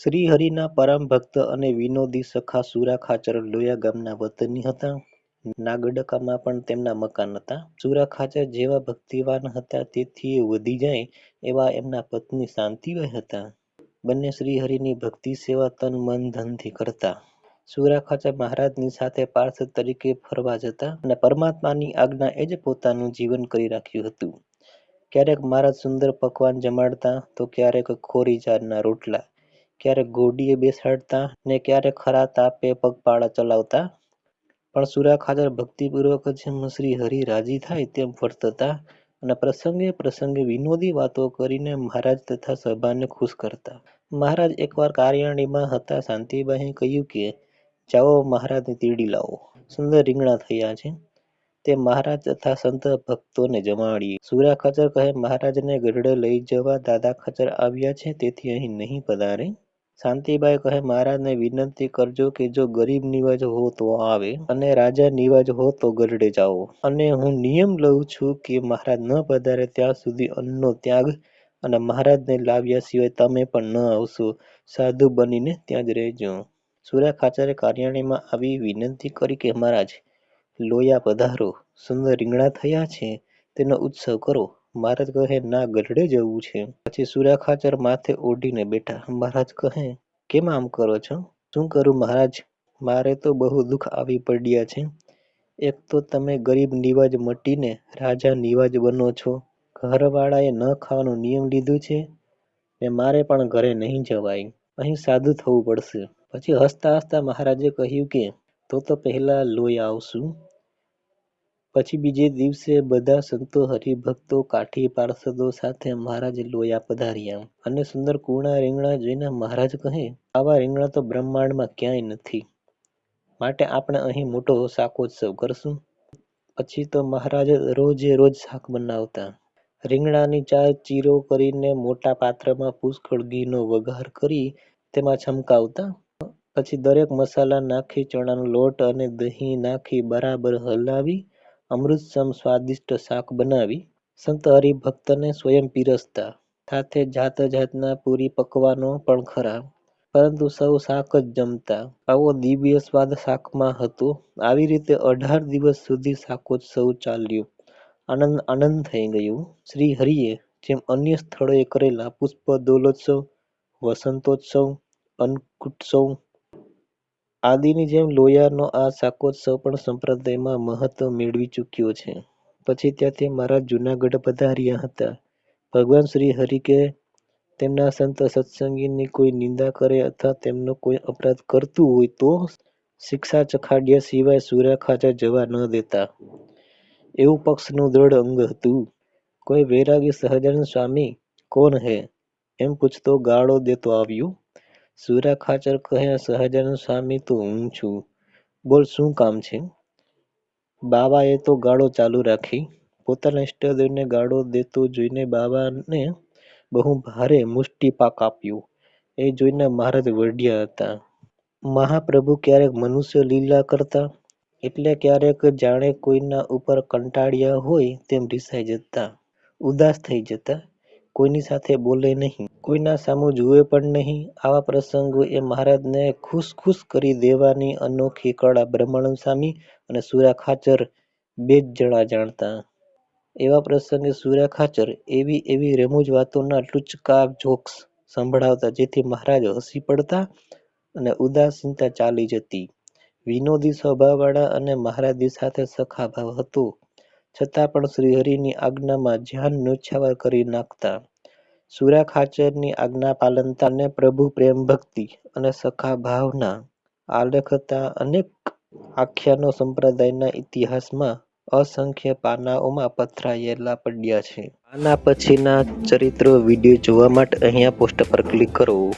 શ્રીહરિના પરમ ભક્ત અને વિનોદી સખા સુરા ખાચર લોયા ગામના વતની હતા. નાગડકામાં પણ તેમના મકાન હતા. સુરા ખાચર જેવા ભક્તિવાન હતા તેથી વધી જાય એવા એમના પત્ની શાંતિભાઈ હતા. બંને શ્રીહરિની ભક્તિ સેવા તન મન ધનથી કરતા. સુરા ખાચર મહારાજની સાથે પાર્ષદ તરીકે ફરવા જતા અને પરમાત્માની આજ્ઞા એ જ પોતાનું જીવન કરી રાખ્યું હતું. ક્યારેક મહારાજ સુંદર પકવાન જમાડતા તો ક્યારેક ખોરી જારના રોટલા, ક્યારેક ઘોડીએ બેસાડતા ને ક્યારેક ખરા તાપે પગપાળા ચલાવતા. પણ સુરા ખાચર ભક્તિપૂર્વક જેમ શ્રી હરિ રાજી થાય તેમ વર્તતા અને પ્રસંગે પ્રસંગે વિનોદી વાતો કરીને મહારાજ તથા સભાને ખુશ કરતા. મહારાજ એકવાર કાર્યાણીમાં હતા શાંતિબાઈએ કહ્યું કે, જાઓ મહારાજને તીડી લાવો. સુંદર રીંગણા થયા છે. તે મહારાજ તથા સંત ભક્તોને જમાડીએ. સુરા ખચર કહે, મહારાજને ગઢડે લઈ જવા દાદા ખાચર આવ્યા છે, તેથી અહીં નહીં પધારે. શાંતિબાઈ કહે, મહારાજને વિનંતી કરજો કે જો ગરીબ નિવાજ હો તો આવે અને રાજા નિવાજ હો તો ગઢડે જાઓ. અને હું નિયમ લઉં છું કે મહારાજ ન પધારે ત્યાં સુધી અન્નનો ત્યાગ અને મહારાજને લાવ્યા સિવાય તમે પણ ન આવશો. સાધુ બનીને ત્યાં જ રહેજો. સુરા ખાચરે કાર્યાણીમાં આવી વિનંતી કરી કે, મહારાજ, લોયા પધારો. સુંદર રીંગણા થયા છે તેનો ઉત્સવ કરો. મહારાજ કહે ના ગઢડે જવું છે. પછી સુરા ખાચર માથે ઓઢીને બેઠા. મહારાજ કહે, કેમ આમ કરો છો? શું કરું મહારાજ મારે તો બહુ દુઃખ આવી પડ્યા છે. એક તો તમે ગરીબ નિવાજ મટીને રાજા નિવાજ બનો છો. ઘરવાળાએ ન ખાવાનું નિયમ લીધું છે ને મારે પણ ઘરે નહીં જવાય. અહીં સાદું થવું પડશે. પછી હસતા હસતા મહારાજે કહ્યું કે, તો તો પહેલા લોહી આવશું. પછી બીજે દિવસે બધા સંતો હરિભક્તો, કાઠી પાર્ષદો સાથે મહારાજ લોયા પધાર્યા અને સુંદર કુણા રીંગણા જોઈને મહારાજ કહે, આવા રીંગણા તો બ્રહ્માંડમાં ક્યાંય નથી. માટે આપણે અહીં મોટો શાકોત્સવ કરશું. પછી તો મહારાજ રોજે રોજ શાક બનાવતા. રીંગણાની ચાર ચીરો કરીને મોટા પાત્રમાં પુષ્કળ ઘીનો વઘાર કરી તેમાં છમકાવતા પછી દરેક મસાલા નાખી, ચણાનો લોટ અને દહીં નાખી બરાબર હલાવી અમૃતસમ સ્વાદિષ્ટ શાક બનાવી સંત હરિભક્તને સ્વયં પીરસતા. સાથે જાત જાતના પૂરી પકવાનો પણ ખરા. પરંતુ સૌ શાક જ જમતા. આવો દિવ્ય સ્વાદ શાકમાં હતો. આવી રીતે અઢાર દિવસ સુધી શાકોત્સવ ચાલ્યું આનંદ આનંદ થઈ ગયું શ્રી હરિએ જેમ અન્ય સ્થળોએ કરેલા પુષ્પ દોલોત્સવ વસંતોત્સવ, અન્નકૂટોત્સવ આદિની જેમ લોયાનો આ શાકોત્સવ પણ સંપ્રદાયમાં મહત્વ મેળવી ચૂક્યો છે. પછી ત્યાંથી મહારાજ જૂનાગઢ પધાર્યા હતા. ભગવાન શ્રી કે તેમના સંત સત્સંગીની કોઈ નિંદા કરે અથવા તેમનો કોઈ અપરાધ કરતું હોય તો શિક્ષા ચખાડ્યા સિવાય સુરા ખાચા જવા ન દેતા. એવું પક્ષનું દૃઢ અંગ હતું. કોઈ વૈરાગી સહજાનંદ સ્વામી કોણ હૈ? એમ પૂછતો ગાળો દેતો આવ્યો. સુરા ખાચર કહ્યા સહજાનંદ સ્વામી તો હું છું. બોલ શું કામ છે? બાબાએ તો ગાળો ચાલુ રાખી. પોતાના ઇષ્ટદેવને ગાળો દેતો જોઈને બાબાને બહુ ભારે મુષ્ટિપાક આપ્યો. એ જોઈને મહારાજ વઢ્યા હતા. મહાપ્રભુ ક્યારેક મનુષ્ય લીલા કરતા એટલે ક્યારેક જાણે કોઈના ઉપર કંટાળ્યા હોય તેમ રિસાઈ જતા, ઉદાસ થઈ જતા, કોઈની સાથે બોલે નહીં, કોઈના સામું જુએ પણ નહીં. આવા પ્રસંગોએ મહારાજને ખુશ ખુશ કરી દેવાની અનોખી કળા બ્રહ્માનંદ સ્વામી અને સુરા ખાચર બે જ જણા જાણતા. એવા પ્રસંગે સુરા ખાચર એવી એવી રમૂજ વાતોના ટૂચકા જોક્સ સંભળાવતા જેથી મહારાજ હસી પડતા અને ઉદાસીનતા ચાલી જતી. વિનોદી સ્વભાવવાળા અને મહારાજની સાથે સખા ભાવ હતો છતાં પણ શ્રીહરિની આજ્ઞામાં ધ્યાન ન્યોછાવર કરી નાખતા. સુરા ખાચરની આજ્ઞાપાલનતા અને પ્રભુ પ્રેમભક્તિ અને સખા ભાવના આલેખતા અનેક આખ્યાનો સંપ્રદાયના ઇતિહાસમાં અસંખ્ય પાનાઓમાં પથરાયેલા પડ્યા છે. આના પછીના ચરિત્રો વીડિયો જોવા માટે અહીંયા પોસ્ટ પર ક્લિક કરો.